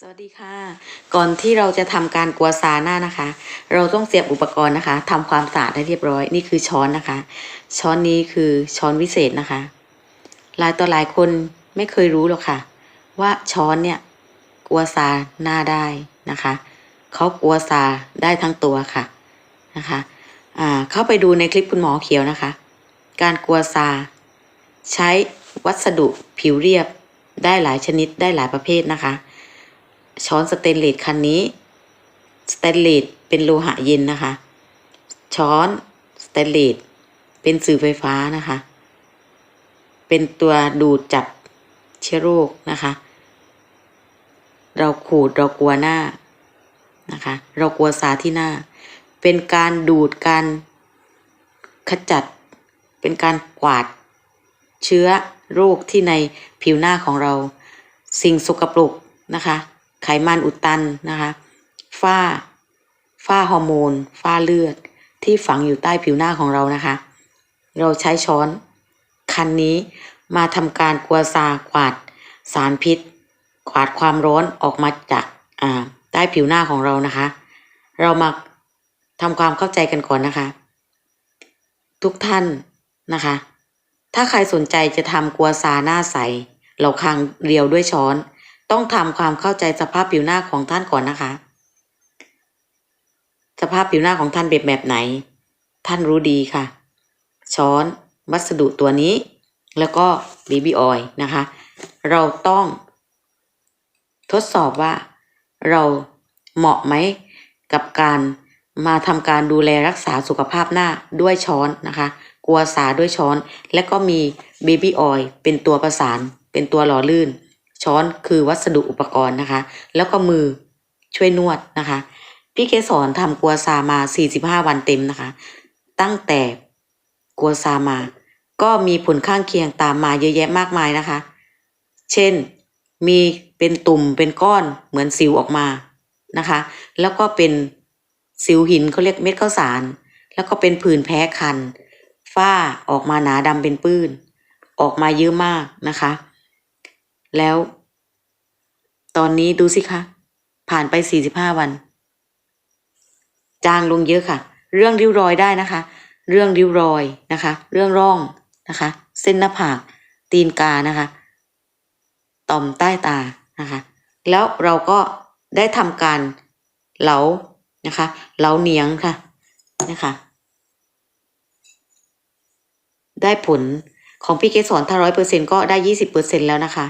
สวัสดีค่ะ ก่อนที่เราจะทำการกัวซาหน้านะคะ เราต้องเตรียมอุปกรณ์นะคะทำความสะอาดให้เรียบร้อยนี่คือช้อนนะคะ ช้อนนี้คือช้อนวิเศษนะคะหลายต่อหลายคนไม่เคยรู้หรอกค่ะ ว่าช้อนเนี่ยกัวซาหน้าได้นะคะเขากัวซาได้ทั้งตัวค่ะนะคะอ่าเข้าไปดูในคลิปคุณหมอเขียวนะคะ การกัวซา ใช้วัสดุผิวเรียบได้หลายชนิดได้หลายประเภทนะคะ ช้อนสเตนเลสคันนี้สเตนเลสเป็นโลหะเย็นนะคะ ช้อนสเตนเลสเป็นสื่อไฟฟ้านะคะ เป็นตัวดูดจับเชื้อโรคนะคะ เราขูดเรากลัวหน้านะคะ เรากลัวสาที่หน้า เป็นการดูดการขจัด เป็นการกวาด เชื้อโรคที่ในผิวหน้าของเรา สิ่งสกปรกนะคะ ไขมันอุดตันนะคะฝ้าฝ้าฮอร์โมนฝ้าเลือดที่ฝังอยู่ใต้ผิวหน้าของเรานะคะ เราใช้ช้อนคันนี้มาทำการกัวซากวาดสารพิษกวาดความร้อนออกมาจากาใต้ผิวหน้าของเรานะคะ เรามาทำความเข้าใจกันก่อนนะคะ ทุกท่านนะคะ ถ้าใครสนใจจะทำกัวซาหน้าใสเหล่าคางเรียวด้วยช้อน ต้องทำความเข้าใจสภาพผิวหน้าของท่านก่อนนะคะ สภาพผิวหน้าของท่านเป็นแบบไหน ท่านรู้ดีค่ะ ช้อนวัสดุตัวนี้ แล้วก็บีบีออยนะคะ เราต้อง ทดสอบว่า เราเหมาะไหมกับการมาทำการดูแลรักษาสุขภาพหน้าด้วยช้อนนะคะ กัวสาด้วยช้อน และก็มีเบบี้ออยเป็นตัวประสาน เป็นตัวหล่อลื่น ช้อนคือวัสดุอุปกรณ์นะคะ แล้วก็มือช่วยนวดนะคะ พี่เกสรทำกัวซามา 45 วันเต็มนะคะ ตั้งแต่กัวซามา ก็มีผลข้างเคียงตามมาเยอะแยะมากมายนะคะ เช่นมีเป็นตุ่มเป็นก้อนเหมือนสิวออกมานะคะ แล้วก็เป็นสิวหินเขาเรียกเม็ดข้าวสาร แล้วก็เป็นผื่นแพ้คัน ฝ้าออกมาหนาดำเป็นปื้น ออกมาเยอะมากนะคะ แล้ว ตอนนี้ดูสิคะ ผ่านไป45วัน จางลงเยอะค่ะ เรื่องริ้วรอยได้นะคะ เรื่องริ้วรอยนะคะ เรื่องร่องนะคะ เส้นหน้าผาก ตีนกานะคะ ต่อมใต้ตานะคะ แล้วเราก็ได้ทำการเหลานะคะ เหลาเนียงค่ะนะคะ ได้ผลของพี่เกสรถ้าร้อยเปอร์เซ็นก็ได้ยี่สิบเปอร์เซ็นแล้วนะคะ